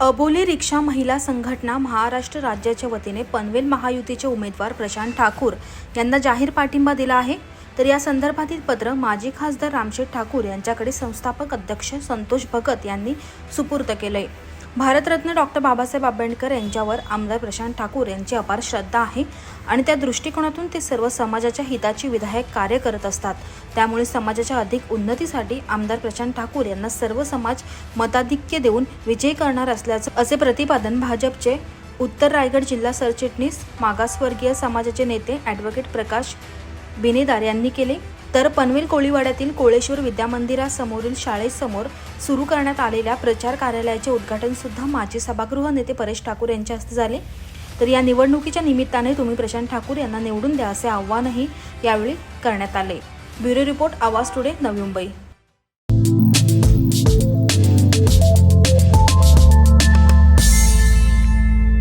अबोली रिक्षा महिला संघटना महाराष्ट्र राज्याच्या वतीने पनवेल महायुतीचे उमेदवार प्रशांत ठाकूर यांना जाहीर पाठिंबा दिला आहे. तर या संदर्भातील पत्र माजी खासदार रामशेठ ठाकूर यांच्याकडे संस्थापक अध्यक्ष संतोष भगत यांनी सुपूर्द केलंय. भारतरत्न डॉक्टर बाबासाहेब आंबेडकर यांच्यावर आमदार प्रशांत ठाकूर यांची अपार श्रद्धा आहे आणि त्या दृष्टिकोनातून ते सर्व समाजाच्या हिताची विधायक कार्य करत असतात. त्यामुळे समाजाच्या अधिक उन्नतीसाठी आमदार प्रशांत ठाकूर यांना सर्व समाज मताधिक्य देऊन विजयी करणार असल्याचं असे प्रतिपादन भाजपचे उत्तर रायगड जिल्हा सरचिटणीस मागासवर्गीय समाजाचे नेते ॲडव्होकेट प्रकाश बिनेदार यांनी केले. तर पनवेल कोळीवाड्यातील कोळेश्वर विद्यामंदिरासमोरील शाळेसमोर सुरू करण्यात आलेल्या प्रचार कार्यालयाचे उद्घाटन सुद्धा माजी सभागृह नेते परेश ठाकूर यांच्या हस्ते झाले. तर या निवडणुकीच्या निमित्ताने तुम्ही प्रशांत ठाकूर यांना निवडून द्या असे आव्हानही यावेळी करण्यात आले. ब्युरो रिपोर्ट आवाज टुडे नवी मुंबई.